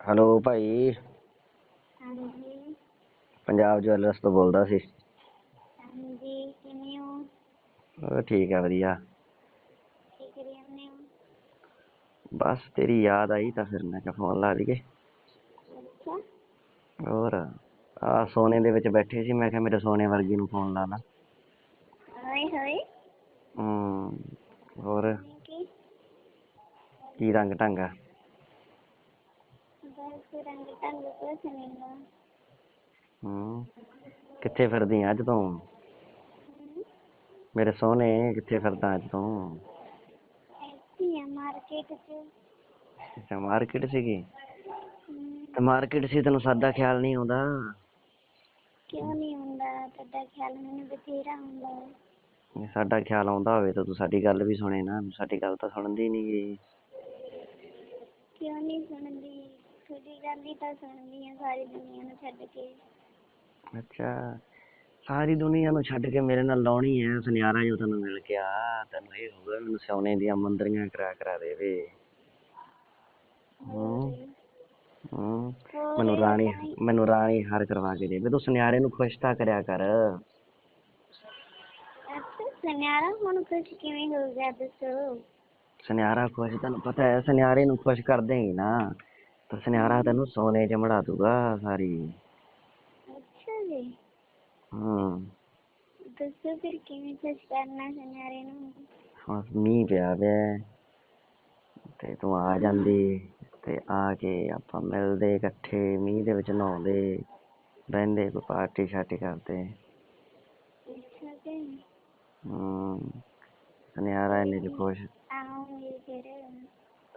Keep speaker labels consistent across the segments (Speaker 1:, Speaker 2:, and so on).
Speaker 1: Hello ਭਾਈ।
Speaker 2: ਹਾਂਜੀ।
Speaker 1: Punjab jewellers ਤੋਂ ਬੋਲਦਾ ਸੀ।
Speaker 2: ਹਾਂਜੀ ਕਿਵੇਂ ਹੋ?
Speaker 1: ਉਹ ਠੀਕ ਹੈ ਵਧੀਆ।
Speaker 2: ਕੀ ਕਰੀ ਜਾਂਦੇ ਹੋ?
Speaker 1: ਬਸ ਤੇਰੀ ਯਾਦ ਆਈ ਤਾਂ ਫਿਰ ਮੈਂ ਕਿਹਾ ਫੋਨ ਲਾ ਲਈਏ।
Speaker 2: ਅੱਛਾ।
Speaker 1: ਹੋਰ ਆ ਸੋਨੇ ਦੇ ਵਿੱਚ ਬੈਠੇ ਸੀ ਮੈਂ ਕਿਹਾ ਮੇਰੇ ਸੋਨੇ ਵਰਗੀ ਨੂੰ ਫੋਨ ਲਾ ਲਾ।
Speaker 2: ਹਾਏ ਹਾਏ।
Speaker 1: ਹੂੰ ਹੋਰ?
Speaker 2: ਕੀ?
Speaker 1: ਕੀ ਰੰਗ ਢੰਗ ਆ? ਹੂੰ ਕਿੱਥੇ ਫਿਰਦੀ ਆਂ ਅੱਜ ਤੂੰ? ਮੇਰੇ ਸੋਹਣੇ ਕਿੱਥੇ ਫਿਰਦਾ ਅੱਜ ਤੂੰ?
Speaker 2: ਆ ਮਾਰਕੀਟ ਚ।
Speaker 1: ਅੱਛਾ ਮਾਰਕੀਟ ਸੀਗੀ?
Speaker 2: ਹਮ,
Speaker 1: ਤੇ ਮਾਰਕੀਟ ਸੀ ਤੈਨੂੰ ਸਾਦਾ ਖਿਆਲ ਨਹੀਂ ਆਉਂਦਾ?
Speaker 2: ਕਿਉਂ ਨਹੀਂ ਹੁੰਦਾ ਤੁਹਾਡਾ ਖਿਆਲ ਮੈਨੂੰ ਬਥੇਰਾ ਹੁੰਦਾ ਹੈ।
Speaker 1: ਜੇ ਸਾਡਾ ਖਿਆਲ ਆਉਂਦਾ ਹੋਵੇ ਤਾਂ ਤੂੰ ਸਾਡੀ ਗੱਲ ਵੀ ਸੁਣੇ ਨਾ ਸਾਡੀ ਗੱਲ ਤਾਂ ਸੁਣਦੀ ਨਹੀਂ
Speaker 2: ਕਿਉਂ ਨਹੀਂ ਸੁਣਦੀ? ਤੁਹਾਡੀ ਗੱਲ ਹੀ ਤਾਂ ਸੁਣਦੀ ਆ ਸਾਰੀ ਦੁਨੀਆ ਨੂੰ ਛੱਡ ਕੇ।
Speaker 1: ਅੱਛਾ ਸਾਰੀ ਦੁਨੀਆ ਨੂੰ ਛੱਡ ਕੇ ਮੇਰੇ ਨਾਲ ਲਾਉਣੀ ਐ ਸੁਨਿਆਰਾ ਜੋ ਤੈਨੂੰ ਮਿਲ ਗਿਆ ਤੈਨੂੰ ਇਹ ਹੋਊਗਾ ਮੈਨੂੰ ਸੋਨੇ ਦੀਆਂ ਮੰਦਰੀਆਂ ਕਰਾ ਕਰਾ ਦੇਵੇ। ਹੂੰ ਹੂੰ
Speaker 2: ਹੋਰ
Speaker 1: ਮੈਨੂੰ ਰਾਣੀ ਮੈਨੂੰ ਹਾਰ ਕਰਵਾ ਕੇ ਦੇਵੇ ਤੂੰ ਸੁਨਿਆਰੇ ਨੂੰ ਖੁਸ਼ ਤਾਂ ਕਰਿਆ ਕਰ।
Speaker 2: ਸੁਨਿਆਰਾ ਹੁਣ ਕੁਛ ਕਿਵੇਂ ਹੋ ਗਿਆ ਦੱਸੋ?
Speaker 1: ਸੁਨਿਆਰਾ ਖੁਸ਼ ਤੈਨੂੰ ਪਤਾ ਹੈ ਸੁਨਿਆਰੇ ਨੂੰ ਖੁਸ਼ ਕਰ ਦੇਂਗੀ ਨਾ। ਤਾਂ ਸੁਨਿਆਰਾ ਤੈਨੂੰ ਸੋਨੇ 'ਚ ਮੜਾ ਦੂਗਾ ਸਾਰੀ।
Speaker 2: ਅੱਛਾ ਜੀ।
Speaker 1: ਹੂੰ।
Speaker 2: ਦੱਸੋ ਫਿਰ ਕਿਵੇਂ ਕੁਛ ਕਰਨਾ ਸੁਨਿਆਰੇ ਨੂੰ?
Speaker 1: ਹੁਣ ਮੀਂਹ ਪਿਆ ਪਿਆ ਤੇ ਤੂੰ ਆ ਜਾਂਦੀ ਤੇ ਆ ਕੇ ਆਪਾਂ ਮਿਲਦੇ ਇਕੱਠੇ ਮੀਂਹ ਦੇ ਵਿੱਚ ਨਹਾਉਂਦੇ ਬਹਿੰਦੇ ਕੋਈ ਪਾਰਟੀ ਸ਼ਾਰਟੀ ਕਰਦੇ।
Speaker 2: ਅੱਛਾ ਜੀ।
Speaker 1: ਹੂੰ। ਸੁਨਿਆਰਾ ਇੰਨੇ ਚ ਖੁਸ਼।
Speaker 2: ਆਉਂਗੀ ਫਿਰ।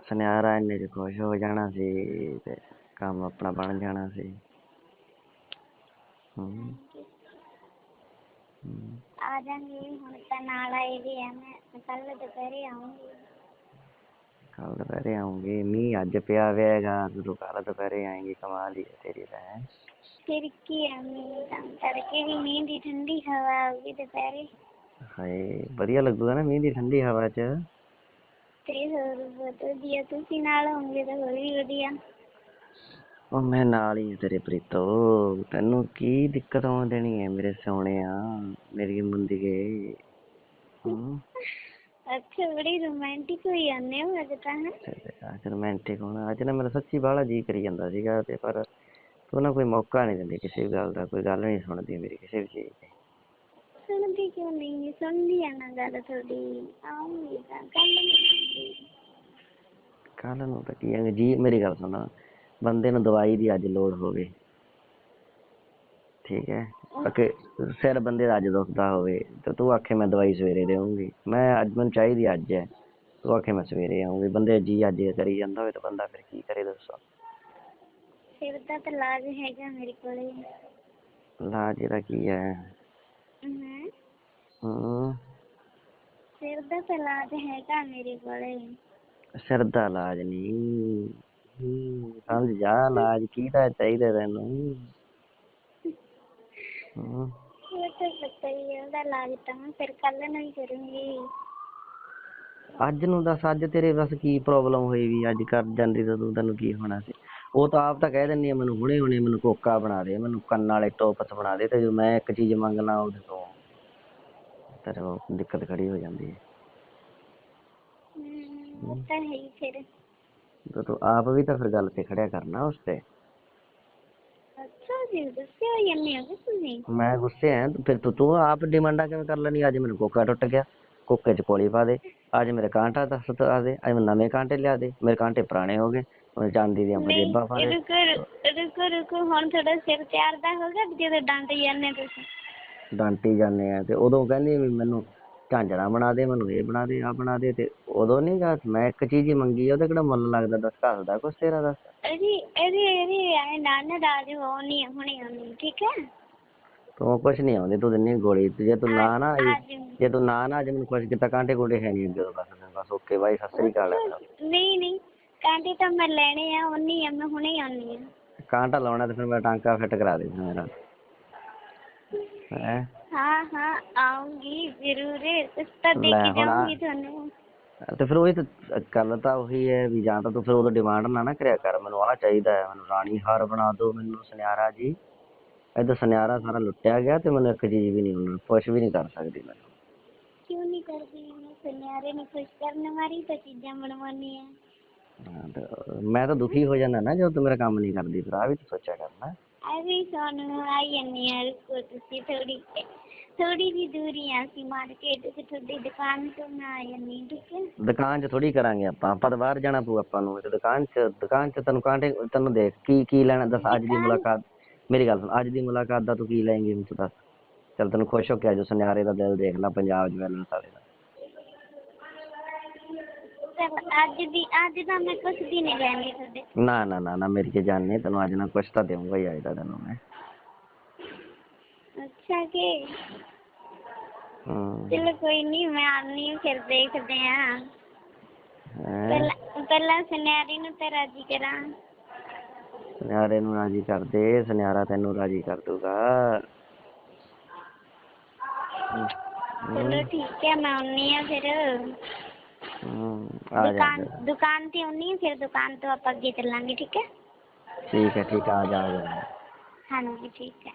Speaker 1: ਸੁਨਿਆਰਾ ਇੰਨੇ ਚ ਖੁਸ਼ ਹੋ ਜਾਣਾ ਸੀ ਤੇ ਕੰਮ ਆਪਣਾ ਬਣ ਜਾਣਾ ਸੀ। ਹੂੰ। ਹੂੰ।
Speaker 2: ਆ ਜਾਵਾਂਗੀ ਹੁਣ ਤਾਂ ਨਾਲ ਆਏ ਵੀ ਆ ਮੈਂ ਕੱਲ ਦੁਪਹਿਰੇ ਆਉਂਗੀ
Speaker 1: ਕੱਲ ਦੁਪਹਿਰੇ ਆਉਂਗੀ ਮੀਂਹ ਅੱਜ ਪਿਆ ਹੋਵੇਗਾ ਤੂੰ ਕੱਲ ਦੁਪਹਿਰੇ ਆਏਂਗੀ ਕਮਾਲ ਹੀ ਹੈ ਤੇਰੀ ਤਾਂ ਹੈਂ।
Speaker 2: ਫਿਰ ਕੀ ਆ ਮੀਂਹ ਤਾਂ ਤੜਕੇ ਵੀ ਮੀਂਹ ਦੀ ਠੰਡੀ ਹਵਾ ਆਊਗੀ ਦੁਪਹਿਰੇ।
Speaker 1: ਹਾਏ ਵਧੀਆ ਲੱਗੂਗਾ ਨਾ ਮੀਂਹ ਦੀ ਠੰਡੀ ਹਵਾ 'ਚ।
Speaker 2: ਤੇ ਹੋਰ ਬਹੁਤ ਵਧੀਆ ਤੁਸੀਂ ਨਾਲ ਹੋਵੋਗੇ ਤਾਂ ਹੋਰ ਵੀ ਵਧੀਆ।
Speaker 1: ਉਹ ਮੈਂ ਨਾਲ ਹੀ ਹਾਂ ਤੇਰੇ ਪ੍ਰੀਤੋ ਤੈਨੂੰ ਕੀ ਦਿੱਕਤ ਆਉਣ ਦੇਣੀ ਹੈ ਮੇਰੇ ਸੋਹਣਿਆ ਮੇਰੀ ਮੁੰਦਗੇ ਹੂੰ।
Speaker 2: ਅੱਛਾ ਬੜੀ ਰੋਮਾਂਟਿਕ ਹੋਈ ਜਾਂਦੇ ਹੋ ਅੱਜ ਤਾਂ ਹੈਂ?
Speaker 1: ਅੱਜ ਰੋਮਾਂਟਿਕ ਹੋਣਾ। ਅੱਜ ਨਾ ਮੇਰਾ ਸੱਚੀ ਬਾਹਲਾ ਜੀ ਕਰੀ ਜਾਂਦਾ ਸੀਗਾ ਤੇ ਪਰ ਤੂੰ ਨਾ ਕੋਈ ਮੌਕਾ ਨਹੀਂ ਦਿੰਦੀ ਕਿਸੇ ਵੀ ਗੱਲ ਦਾ ਕੋਈ ਗੱਲ ਨਹੀਂ ਸੁਣਦੀ ਮੇਰੀ ਕਿਸੇ ਵੀ ਚੀਜ਼ ਦੀ।
Speaker 2: ਸੁਣਦੀ ਕਿਉਂ ਨਹੀਂ ਸੁਣਦੀ ਆ ਨਾ ਗੱਲ ਤੁਹਾਡੀ ਆਉਂਗੀ ਤਾਂ ਕੱਲ ਨੂੰ
Speaker 1: ਕੱਲ ਨੂੰ ਤਾਂ ਕੀ ਹੈ ਜੀ ਮੇਰੀ ਗੱਲ ਸੁਣ ਬੰਦੇ ਨੂੰ ਦਵਾਈ ਦੀ ਅੱਜ ਲੋੜ ਹੋਵੇ ਠੀਕ ਹੈ ਅਕੇ ਸਿਰ ਬੰਦੇ ਦਾ ਅੱਜ ਦੁਖਦਾ ਹੋਵੇ ਤੇ ਤੂੰ ਆਖੇ ਮੈਂ ਦਵਾਈ ਸਵੇਰੇ ਦੇਵਾਂਗੀ ਮੈਂ ਅੱਜ ਮੈਨੂੰ ਚਾਹੀਦੀ ਅੱਜ ਹੈ ਤੂੰ ਆਖੇ ਮੈਂ ਸਵੇਰੇ ਆਉਂਗੀ ਬੰਦੇ ਜੀ ਅੱਜ ਕਰੀ ਜਾਂਦਾ ਹੋਵੇ ਤਾਂ ਬੰਦਾ ਫਿਰ ਕੀ ਕਰੇ ਦੱਸੋ
Speaker 2: ਸਿਰ ਦਾ ਤਾਂ ਇਲਾਜ ਹੈਗਾ ਮੇਰੇ ਕੋਲੇ
Speaker 1: ਇਲਾਜ ਇਹਦਾ ਕੀ ਹੈ
Speaker 2: ਹਮ
Speaker 1: ਹੂੰ
Speaker 2: ਸਿਰ ਦਾ ਤਾਂ ਇਲਾਜ ਹੈਗਾ ਮੇਰੇ ਕੋਲੇ।
Speaker 1: ਸਿਰ ਦਾ ਇਲਾਜ ਨਹੀਂ। ਹੂੰ, ਸਮਝ ਜਾ ਇਲਾਜ ਕਿਹਦਾ ਚਾਹੀਦਾ ਤੈਨੂੰ। ਹੂੰ।
Speaker 2: ਉਹ ਤਾਂ ਪਤਾ ਹੀ ਹੈ ਉਹਦਾ ਇਲਾਜ ਤਾਂ ਮੈਂ ਫਿਰ ਕੱਲ ਨੂੰ ਹੀ ਕਰੂੰਗੀ।
Speaker 1: ਅੱਜ ਨੂੰ ਦੱਸ ਅੱਜ ਤੇਰੇ ਬਸ ਕੀ ਪ੍ਰੋਬਲਮ ਹੋਈ ਵੀ ਅੱਜ ਕਰ ਜਾਂਦੀ ਤਾਂ ਤੂੰ ਤੈਨੂੰ ਕੀ ਹੋਣਾ ਸੀ। ਉਹ ਤਾਂ ਆਪ ਤਾਂ ਕਹਿ ਦਿੰਦੀ ਆ ਮੈਨੂੰ ਹੁਣੇ ਹੁਣੇ ਮੈਨੂੰ ਕੋਕਾ ਬਣਾ ਦੇ ਮੈਨੂੰ ਕੰਨ ਵਾਲੇ ਟੋਪਸ ਬਣਾ ਦੇ ਤੇ ਜਦੋਂ ਮੈਂ ਇੱਕ ਚੀਜ਼ ਮੰਗਣਾ ਉਹਦੇ ਤੋਂ ਤੇਰੇ ਉਹ ਦਿੱਕਤ ਖੜੀ ਹੋ ਜਾਂਦੀ ਹੈ।
Speaker 2: ਉਹ ਤਾਂ ਹੈ ਹੀ ਫਿਰ।
Speaker 1: ਤਾਂ ਤੂੰ ਆਪ ਵੀ ਤਾਂ ਫਿਰ ਗੱਲ ਤੇ ਖੜਿਆ ਕਰਨਾ ਉਸ ਤੇ।
Speaker 2: ਅੱਛਾ ਜੀ ਜਾਂਦੇ ਹੋ ਤੁਸੀਂ?
Speaker 1: ਮੈਂ ਗੁੱਸੇ ਆ ਫਿਰ ਤੂੰ ਤੂੰ ਆਪ ਡਿਮਾਂਡਾਂ ਕਿਵੇਂ ਕਰ ਲੈਣੀ ਅੱਜ ਮੈਨੂੰ ਕੋਕਾ ਟੁੱਟ ਗਿਆ ਕੋਕੇ 'ਚ ਪੋਲੀ ਪਾ ਦੇ ਅੱਜ ਮੇਰੇ ਕਾਂਟਾ ਦੱਸ ਆ ਦੇ ਅੱਜ ਮੈਨੂੰ ਨਵੇਂ ਕਾਂਟੇ ਲਿਆ ਦੇ ਮੇਰੇ ਕਾਂਟੇ ਪੁਰਾਣੇ ਹੋ ਗਏ ਹੁਣ ਚਾਂਦੀ ਦੀਆਂ ਪੰਜੇਬਾਂ ਪਾ ਦੇ।
Speaker 2: ਰੁਕੋ ਰੁਕੋ ਰੁਕੋ ਹੁਣ ਤੁਹਾਡਾ ਸਿਰ ਤਿਆਰ ਦਾ ਹੋ ਗਿਆ ਜਦੋਂ ਡੰਡ ਜਾਂਦੇ ਤੁਸੀਂ।
Speaker 1: ਡਾਂਟੀ ਜਾਂਦੇ ਆ ਤੇ ਉਦੋਂ ਕਹਿੰਦੀ ਵੀ ਮੈਨੂੰ ਝਾਂਜਰਾ ਬਣਾ ਦੇ ਮੈਨੂੰ ਇਹ ਬਣਾ ਦੇ ਆ ਬਣਾ ਦੇ ਤੇ ਉਦੋਂ ਨਹੀਂ ਗਾ ਮੈਂ ਇੱਕ ਚੀਜ਼ ਹੀ ਮੰਗੀ ਆ, ਉਹਦਾ ਕਿਹੜਾ ਮੁੱਲ ਲੱਗਦਾ ਦੱਸ ਘੱਸਦਾ ਕੁਛ ਤੇਰਾ ਦੱਸ।
Speaker 2: ਇਹਦੀ ਇਹਦੀ ਇਹਦੀ ਐ ਨਾਨਾ ਰਾਜ ਹੋਣੀ ਹੁਣੇ ਆਉਣੀ ਠੀਕ ਹੈ?
Speaker 1: ਤੂੰ ਕੁਛ ਨਹੀਂ ਆਉਂਦੀ ਤੂੰ ਦਿੰਨੀ ਗੋਲੀ ਤੇ ਜੇ ਤੂੰ ਨਾ ਨਾ ਆਈ ਜੇ ਤੂੰ ਨਾ ਨਾ ਅੱਜ ਮੈਨੂੰ ਕੁਛ ਕੀਤਾ ਕਾਂਟੇ ਕੋਡੇ ਹੈ ਨਹੀਂ ਅੱਗੇ ਤੋਂ ਬਸ ਬਸ ਓਕੇ ਬਾਈ ਸਤਿ ਸ੍ਰੀ ਅਕਾਲ।
Speaker 2: ਨਹੀਂ ਨਹੀਂ ਕਾਂਟੇ ਤਾਂ ਮੈਂ ਲੈਣੇ ਆ ਉਨੀ ਆ ਮੈਂ ਹੁਣੇ ਆਉਣੀ ਆ।
Speaker 1: ਕਾਂਟਾ ਲਾਉਣਾ ਤੇ ਫਿਰ ਮੈਂ ਟਾਂਕਾ ਫਿੱਟ ਕਰਾ ਦੇ ਮੇਰਾ। ਹੈ?
Speaker 2: ਹਾਂ ਹਾਂ ਆਉਂਗੀ ਜ਼ਰੂਰ ਕੁਛ ਤਾਂ ਦੇ
Speaker 1: ਲੈ
Speaker 2: ਕੇ
Speaker 1: ਹੁਣ ਆ-
Speaker 2: ਜਾਊਂਗੀ ਤੁਹਾਨੂੰ।
Speaker 1: ਤੇ ਫਿਰ ਉਹੀ ਗੱਲ ਤਾਂ ਉਹੀ ਹੈ ਵੀ ਜਾਂ ਤਾਂ ਤੂੰ ਫਿਰ ਉਦੋਂ ਡਿਮਾਂਡ ਨਾ ਨਾ ਕਰਿਆ ਕਰ। ਮੈਨੂੰ ਆਹ ਚਾਹੀਦਾ ਹੈ ਮੈਨੂੰ ਰਾਣੀ ਹਾਰ ਬਣਾ ਦਿਓ ਮੈਨੂੰ ਸੁਨਿਆਰਾ ਜੀ। ਇਹਦਾ ਸੁਨਿਆਰਾ ਸਾਰਾ ਲੁੱਟਿਆ ਗਿਆ ਤੇ ਮੈਨੂੰ ਇੱਕ ਚੀਜ਼ ਵੀ ਨਹੀਂ ਮਿਲਣੀ ਕੁਛ ਵੀ ਨਹੀਂ ਕਰ ਸਕਦੀ
Speaker 2: ਮੈਂ। ਕਿਉਂ ਨਹੀਂ ਕਰਦੀ? ਮੈਂ ਸੁਨਿਆਰੇ ਨੂੰ ਖੁਸ਼ ਕਰਨ ਵਾਲੀ ਤਾਂ ਚੀਜ਼ਾਂ ਬਣਵਾਉਣੀਆਂ
Speaker 1: ਹਾਂ, ਮੈਂ ਤਾਂ ਦੁਖੀ ਹੋ ਜਾਂਦਾ ਨਾ ਜਦੋਂ ਤੂੰ ਮੇਰਾ ਕੰਮ ਨਹੀਂ ਕਰਦੀ ਫਿਰ ਆਹ ਵੀ ਤਾਂ ਸੋਚਿਆ ਕਰਨਾ।
Speaker 2: ਐਵੇਂ ਸਾਨੂੰ ਆਈ ਜਾਂਦੀ ਆ ਰੁਕੋ ਤੁਸੀਂ ਥੋੜੀ ਥੋੜੀ ਜੀ ਦੂਰੀ ਆ ਸੀ ਮਾਰਕੀਟ ਤੇ ਤੁਹਾਡੀ ਦੁਕਾਨ ਤੋਂ ਮੈਂ ਆ ਜਾਂਦੀ ਠੀਕ
Speaker 1: ਦੁਕਾਨ 'ਚ ਥੋੜੀ ਕਰਾਂਗੇ ਆਪਾਂ ਆਪਾਂ ਤਾਂ ਬਾਹਰ ਜਾਣਾ ਪਊ ਆਪਾਂ ਨੂੰ ਤੇ ਦੁਕਾਨ 'ਚ ਦੁਕਾਨ 'ਚ ਤੈਨੂੰ ਕਾਂਟੇ ਤੈਨੂੰ ਦੇਖ ਕੀ ਕੀ ਲੈਣਾ ਦੱਸ ਅੱਜ ਦੀ ਮੁਲਾਕਾਤ ਮੇਰੀ ਗੱਲ ਸੁਣ ਅੱਜ ਦੀ ਮੁਲਾਕਾਤ ਦਾ ਤੂੰ ਕੀ ਲੈਂਗੀ ਮੈਨੂੰ ਦੱਸ। ਚੱਲ ਤੈਨੂੰ ਖੁਸ਼ ਹੋ ਕੇ ਆਜੋ ਸੁਨਿਆਰੇ ਦਾ ਦਿਲ ਦੇਖ ਲੈ ਪੰਜਾਬ ਜਵੈਲਰ ਵਾਲੇ ਦਾ। ਨਾ ਨਾ ਨਾ ਨਾ ਮੇਰੀ ਕੇ ਜਾਨ ਨਹੀਂ ਤੈਨੂੰ ਅੱਜ ਨਾ ਕੁਛ ਤਾਂ ਦੇਵਾਂਗਾ ਹੀ ਅੱਜ ਦਾ ਤੈਨੂੰ ਮੈਂ।
Speaker 2: ਅੱਛਾ ਕਿ?
Speaker 1: ਹਾਂ।
Speaker 2: ਚਲੋ ਕੋਈ ਨਹੀਂ ਮੈਂ ਆਨੀ ਹਾਂ ਫਿਰ ਦੇਖਦੇ
Speaker 1: ਹਾਂ।
Speaker 2: ਹੈਂ, ਪਹਿਲਾਂ ਸੁਨਿਆਰੀ ਨੂੰ ਤੇ ਰਾਜੀ ਕਰਾਂ।
Speaker 1: ਸੁਨਿਆਰੇ ਨੂੰ ਰਾਜੀ ਕਰ ਦੇ ਸੁਨਿਆਰਾ ਤੈਨੂੰ ਰਾਜੀ ਕਰ ਦੂਗਾ।
Speaker 2: ਚਲੋ ਠੀਕ
Speaker 1: ਹੈ ਮੈਂ
Speaker 2: ਆਉਣੀ
Speaker 1: ਆ ਫਿਰ।
Speaker 2: ਆ ਦੁਕਾਨ ਜਾਣਾ ਦੁਕਾਨ ਤੇ ਆਉਣੀ ਫਿਰ ਦੁਕਾਨ ਤੋਂ ਆਪਾਂ ਅੱਗੇ ਚੱਲਾਂਗੇ
Speaker 1: ਠੀਕ ਹੈ? ਠੀਕ ਹੈ ਠੀਕ ਆ ਜਾ ਆ ਜਾ।
Speaker 2: ਹਾਂਜੀ ਠੀਕ ਹੈ।